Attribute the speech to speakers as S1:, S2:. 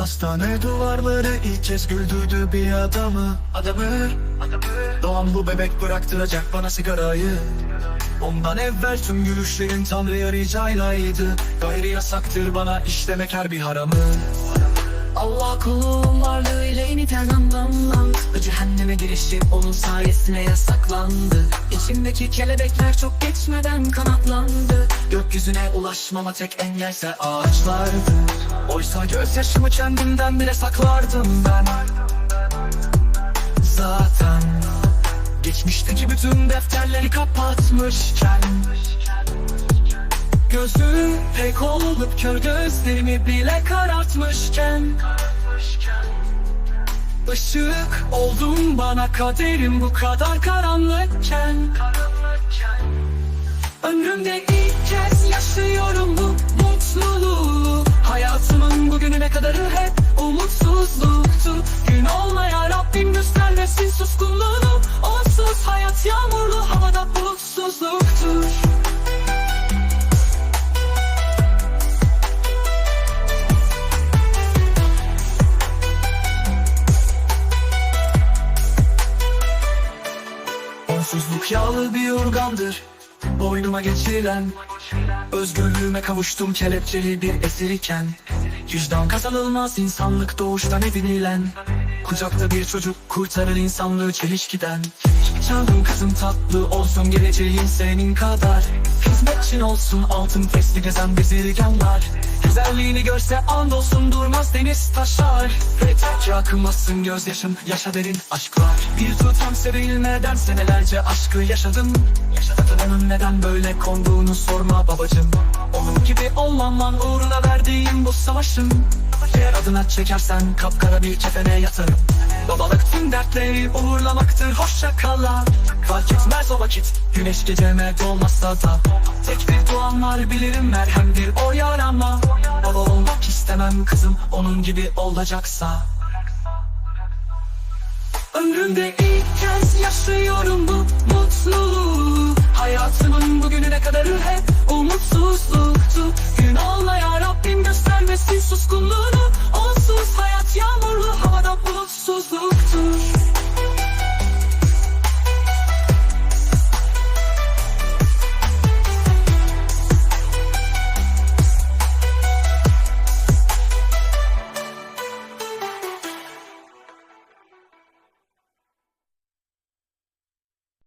S1: Hastane duvarları kez güldürdü bir adamı. Adamı, adamı. Doğan bu bebek bıraktıracak bana sigarayı. Ondan evvel tüm gülüşlerin Tanrı'ya ricaylaydı. Gayri yasaktır bana işlemek her bir haramı.
S2: Allah kulun varlığıyla yeniden anlamlandı Cehenneme girişim onun sayesine yasaklandı. İçimdeki kelebekler çok geçmeden kanatlandı.
S1: Gökyüzüne ulaşmama tek engelse ağaçlardı. Oysa gözyaşımı kendimden bile saklardım ben. Zaten Geçmişteki bütün defterleri kapatmışken Gözüm pek olup kör gözlerimi bile karartmışken Işık oldun bana kaderim bu kadar karanlıkken. Ömrümde ilk kez yaşıyorum Onsuzluk yağlı bir yorgandır Boynuma geçirilen Özgürlüğüme kavuştum kelepçeli bir esir iken. Vicdan kazanılmaz insanlık doğuştan edinilen Kucakta bir çocuk kurtarır insanlığı çelişkiden. Canım kızım tatlı olsun geleceğin senin kadar. Hizmetçin olsun altın fesli gezen bezirganlar Güzelliğini görse andolsun durmaz deniz taşar Yeter ki akılmasın gözyaşım yaşa derin aşklar Bir tutam sevilmeden senelerce aşkı yaşadım. Yaşadığının neden böyle konduğunu sorma babacım Onun gibi olmaman uğruna verdiğim bu savaşım Eğer adına çekersen kapkara bir kefene yatarım. Babalık tüm dertleri uğurlamaktır hoşça kala. Fark etmez o vakit güneş geceme dolmazsa da. Tek bir duam var bilirim merhemdir o yarama istemem kızım onun gibi olacaksa. Ömrümde ilk kez yaşıyorum bu mutluluğu. Hayatımın bugününe kadarı hep umutsuzluktu. Gün olmaya Rabbim göstermesin suskunluğunu